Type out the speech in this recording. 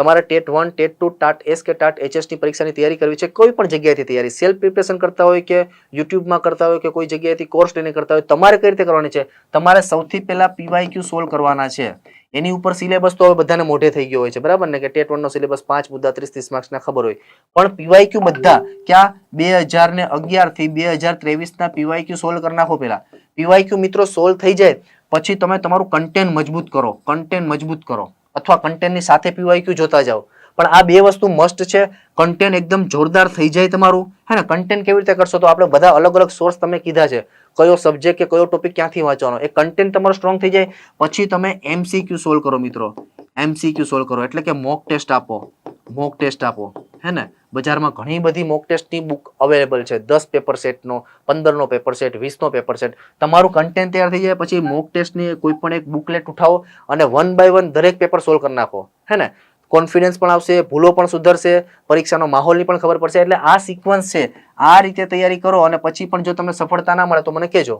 તમારે TET one, TET two, TAT S કે TAT એચએસની પરીક્ષાની તૈયારી કરવી છે? કોઈ પણ જગ્યાએથી તૈયારી. સેલ્ફ પ્રિપરેશન કરતા હોય કે યુટ્યુબમાં કરતા હોય કે કોઈ જગ્યાએથી કોર્સ લઈને કરતા હોય, તમારે કઈ રીતે કરવાની છે? તમારે સૌથી પહેલા પીવાયક્યુ સોલ્વ કરવાના છે. એની ઉપર સિલેબસ તો હવે બધાને મોઢે થઈ ગયો હોય છે, બરાબર ને? કે ટેટ વનનો સિલેબસ પાંચ, મુદ્દા ત્રીસ ત્રીસ માર્ક્સના ખબર હોય. પણ પીવાયક્યુ બધા ક્યાં? બે હજાર ને અગિયારથી બે હજાર ત્રેવીસના પીવાયક્યુ સોલ્વ કરી નાખો પીવાય પીવાયક્યુ મિત્રો સોલ્વ થઈ જાય, પછી તમે તમારું કન્ટેન્ટ મજબૂત કરો કન્ટેન્ટ મજબૂત કરો. અથવા કન્ટેનની સાથે પીવાયક્યુ જોતા જાઓ. પણ આ બે વસ્તુ મસ્ટ છે. કન્ટેન એકદમ જોરદાર થઈ જાય તમારું. હે ને? કન્ટેન્ટ કેવી રીતે કરશો તો આપણે બધા અલગ અલગ સોર્સ તમે કીધા છે. કયો સબ્જેક્ટ કે કયો ટોપિક ક્યાંથી વાંચવાનો? એ કન્ટેન્ટ તમારો સ્ટ્રોંગ થઈ જાય. પછી તમે એમસીક્યુ સોલ્વ કરો મિત્રો. એમસીક્યુ સોલ્વ કરો. એટલે કે મોક ટેસ્ટ આપો. મોક ટેસ્ટ આપો. હે ને, બજારમાં ઘણી બધી મોક ટેસ્ટની બુક અવેલેબલ છે. દસ પેપર સેટનો, પંદરનો પેપર સેટ વીસનો પેપર સેટ તમારું કન્ટેન્ટ તૈયાર થઈ જાય પછી મોક ટેસ્ટની કોઈ પણ એક બુકલેટ ઉઠાવો અને વન બાય વન દરેક પેપર સોલ્વ કરી નાખો. હે ને કોન્ફિડન્સ પણ આવશે, ભૂલો પણ સુધરશે, પરીક્ષાનો માહોલની પણ ખબર પડશે. એટલે આ સિક્વન્સ છે, આ રીતે તૈયારી કરો અને પછી પણ જો તમને સફળતા ના મળે તો મને કહેજો.